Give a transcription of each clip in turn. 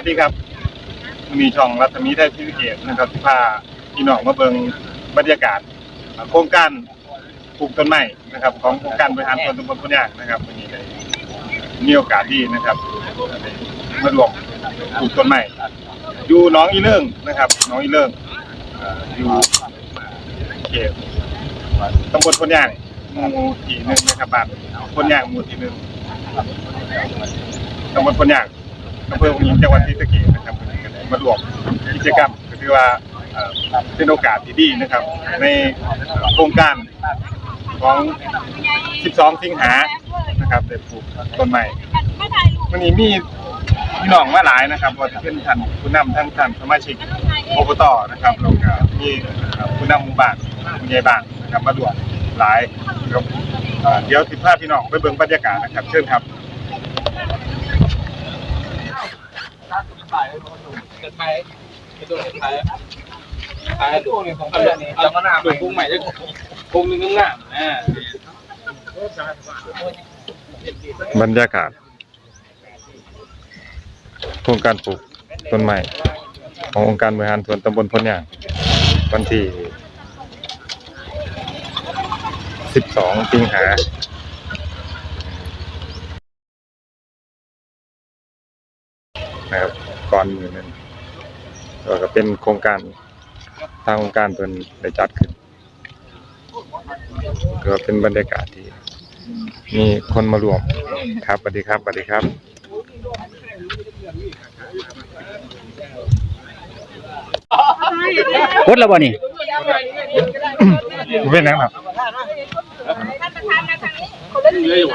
สดีครับ มีช่องรัศมีไทยพิเศษนะครับที่พาพี่น้องมาเบิงบรรยากาศ โครงการปลูกต้นไม้นะครับ ของโครงการบริหารส่วนตำบลพนยางนะครับวันนี้ได้มีโอกาสดีนะครับมารวมปลูกต้นไม้อยู่น้องอีเลิ่งนะครับน้องอีเลิ่งอยู่เขตตำบลพนยางหมู่ที่หนึ่งนะครับบ้านพนยางหมู่ที่หนึ่งตำบลพนยาง อำเภอหัวหินจังหวัดศรีสะเกษนะครับวันนี้ก็ได้มารวมกิจกรรมก็ถือว่าเป็นโอกาสที่ดีนะครับ ในโครงการของ 12 สิงหานะครับได้ปลูกต้นไม้วันนี้มีพี่น้องมาหลายนะครับว่าจะเป็นท่านผู้นำทั้งท่านสมาชิกอบตนะครับแล้วก็มีเอ่อผู้นำหมู่บ้านผู้ใหญ่บ้านนะครับมารวมหลายครับเดี๋ยวสิพาพี่น้องไปเบิ่งบรรยากาศนะครับ เชิญครับ จะไทยจะตัวไทยไทยตัวนี้ของเพื่อนนี่จะมาหน้าใหม่ปรุงใหม่จะปรุงหนึ่งงามนะบรรยากาศโครงการปลูกต้นไม้ขององค์การบริหารส่วนตำบลพลยางวันที่ 12 สิงหานะครับ ก่อนมือนั้นแล้วก็เป็นโครงการทางองค์การเพิ่นได้จัดขึ้น ก็เป็นบรรยากาศที่มีคนมารวมครับสวัสดีครับสวัสดีครับกดแล้วบ่นี่เป็นนังครับเยอะอยู่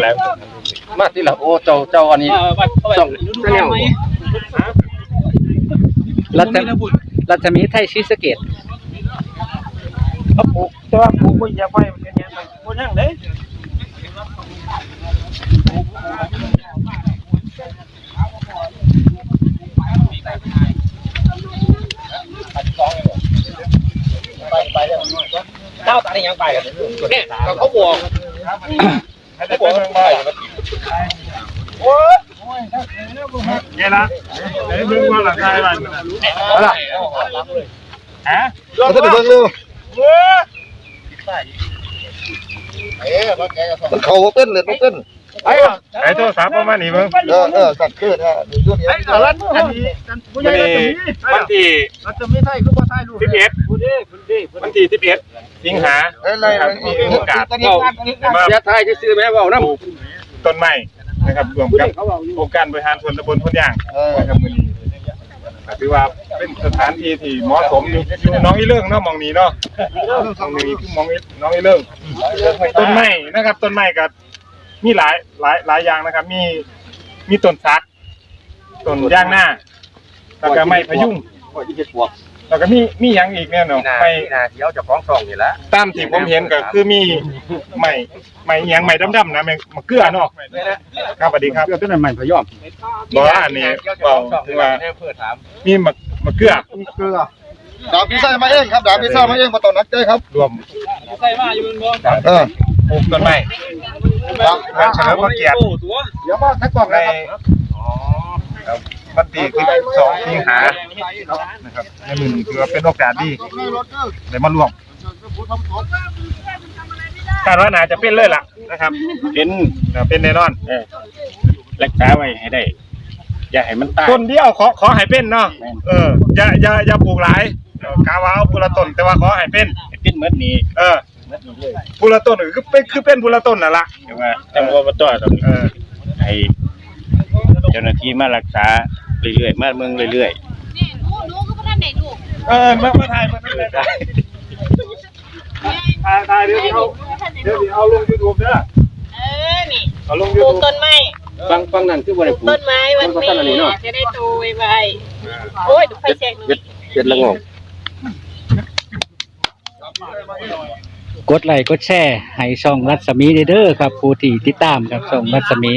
แล้วมาที่ละโอ้เจ้าเจ้าอันนี้ต้องแนวรัฐรัฐมีไทยศรีสเกตเขาปลูกแต่ว่าปลูกไม่อยากไปมันเป็นยังไงคนยังเลย เจ้าตาได้ยังไปกันเนี่ยเขาบอกให้ได้ไปเมืองบ่อยไงล่ะไหนเมืองว่าหลังคายบ้านอะไรฮะเราจะไปเบิ่งดูมันเขาบ่เป็นเลยบ่เป็น ไอ้โทรศัพท์ประมาณนี้เบิ่งเออเออสัตว์เกิดฮะนี่ตัวนี้ไอ้สารัตอันนี้วันนี้วันที่เราจะไม่ใช่คือว่าใช่ลูก11คุณดิคุณดิวันที่11สิงหาเอ้ยอะไรนะครับมีโอกาสตอนนี้ตอนนี้มาเสียไทยที่ซื้อแม่เบาน้ำปลูกต้นไม้นะครับรวมกับองค์การบริหารส่วนตำบลพนยางเออนะครับมื้อนี้ก็ถือว่าเป็นสถานที่ที่เหมาะสมอยู่อยู่น้องอีเรื่องเนาะหมองนี้เนาะหมองนี้คือหมองอีน้องอีเรื่องต้นไม้นะครับต้นไม้ก็ มีหลายหลายหลายอย่างนะครับ มีมีต้นสักต้นย่างหน้าแล้วก็ไม้พะยุงว่าจะปวกแล้วก็มีมีหยังอีกเนี่ยเนาะไม้นาเที่ยวจะฟ้องซองนี่แหละตามที่ผมเห็นก็คือมีไม้ไม้อิหยังไม้ดำๆนะไม้มะเขือเนาะครับสวัสดีครับเพื่อต้นใหม่พยอมบอกว่าอันนี้บอกคือว่าเพื่อถามมีมะมะเขือเกลือดาบพิซซ่ามาเองครับดาบพิซซ่ามาเองบ่ต้องนักใจครับรวมใส่มาอยู่บนบ่เออปลูกต้นไม้ ครับงานเฉลิมพระเกียรติตัวเดี๋ยวมาทักกล่องในนะครับครับวันที่สองสิงหานะครับในมือนี้ถือว่าเป็นโอกาสดีได้มารวมคาดว่าน่าจะเป็นเลยล่ะนะครับ เป็นเป็นแน่นอนรักษาไว้ให้ได้ อย่าให้มันตายต้นเดียวขอขอให้เป็นเนาะเอออย่าอย่าอย่าปลูกหลายเออกาวาเอาพุละต้นแต่ว่าขอให้เป็นเป็นเหมือนนี้ เออ พุละต้นก็คือเป็นคือเป็นพุละต้นน่ะล่ะแต่ว่าจังหวัดบ่ต่อต้องเออให้เจ้าหน้าที่มารักษาเรื่อยๆมาเมืองเรื่อยนี่หนูหนูก็บ่ทันได้ลูกเออมามาถ่ายมาถ่ายถ่ายถ่ายเดี๋ยวเอาเดี๋ยวเอาลง YouTube เด้อเออนี่เอาลง ปลูก YouTube ต้นไม้ๆฟังฟังนั่นคือบ่ได้ปลูต้กนไม้วันมันก็ต้นอันนี้นี้เนาะจะได้โตไวๆโอ้ยดูไฟแสงหนูเฮ็ดเฮ็ดละงงก กดไลค์กดแชร์ให้ช่องรัศมีเด้อครับ ผู้ที่ติดตามครับช่องรัศมี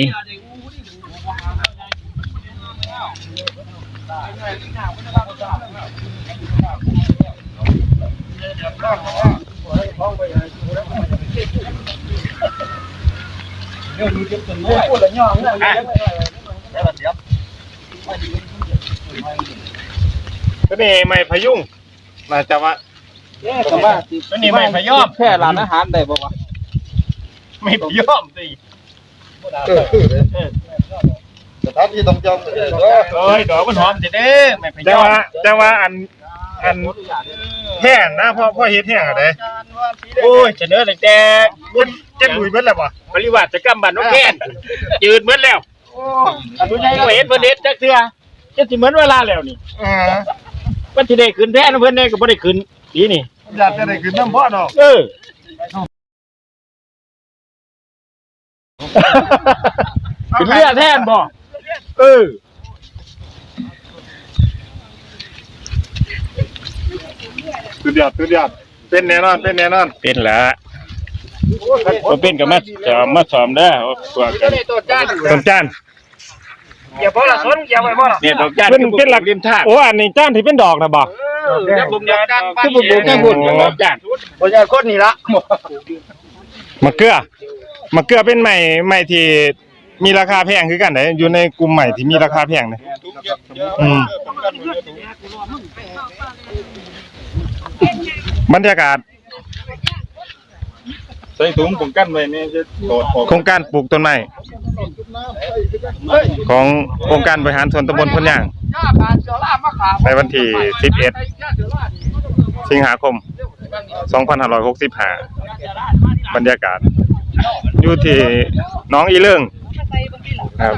พูดแล้วย่องนะตัวนี้ไม้พยุงน่าจะว่า แต่ว่าตัวนี้ไม้พยอม แค่ร้านอาหารได้บ่วะไม่พยอมสิเออคือเลยสถานที่ต้องจองเออโอ้ยดอกมันหอมจะเด้ไม่พยอมแต่ว่าแต่ว่าอันอันแห้งนะพ่อพ่อเฮ็ดแห้งอะไรโอ้ยเสนอแต่แต่บุญจะดุยเบิดแล้วบ่ปริวัติจะกำบันน้องแค้นจืดเหมือนแล้วบ่เห็นเพิ่นเฮ็ดจักเทื่อจะสิเหมือนเวลาแล้วนี่เออมันสิได้ขึ้นแท้นะเพิ่นแน่ก็บ่ได้ขึ้นปีนี้ อยากจะได้ขึ้นน้ำพ่อดอกเออขึ้นเรือแทนบ่เออสุดยอดสุดยอดเป็นแน่นอนเป็นแน่นอนเป็นละบ่เป็นก็มาจะมาสอมเด้อตัวกันต้นจานเนี่ยดอกจานเป็นเป็นหลักริมทางโอ้อันนี้จานที่เป็นดอกนะบ่ แล้วผมอยากคือผมอยู่แค่พุ่นดอกจานบ่ใช่คนนี่ละมะเขือมะเขือเป็นใหม่ใหม่ที่มีราคาแพงคือกันเด้อยู่ในกลุ่มใหม่ที่มีราคาแพงเด้อืมบรรยากาศ ใส่ถุงผมกั้นไว้นี่จะโดดออกโครงการปลูกต้นไม้ของโครงการบริหารส่วนตำบลพนย่าง ในวันที่ 11 สิงหาคม 2565 บรรยากาศ อยู่ที่หน้องอีเลิงครับ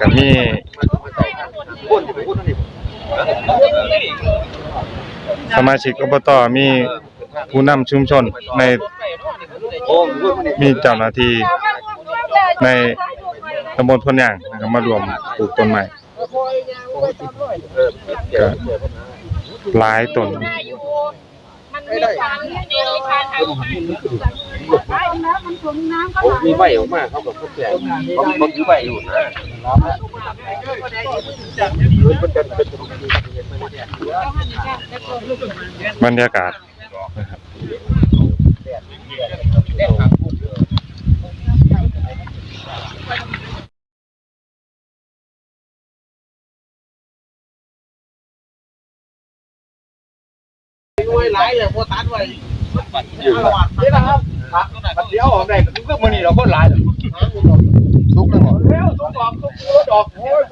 ก็มีสมาชิกอบตมีผู้นำชุมชนในมีเจ้าหน้าที่ในตำบลพนย่างนะครับมารวมปลูกต้นไม้ก็หลายต้น มันมีทางนี่มีทางทางมีใบออกมาเขาแบบเขาแจกเขาเขาถือใบอยู่นะบรรยากาศนะครับ ไว้ไหลายเลยพอตันไว้นี่นะครับเดี๋ยวออกได้มันก็มื้อนี้เราก็หลายทุกข์ทั้งหมดแล้วสองดอกสองดอกโอ้ย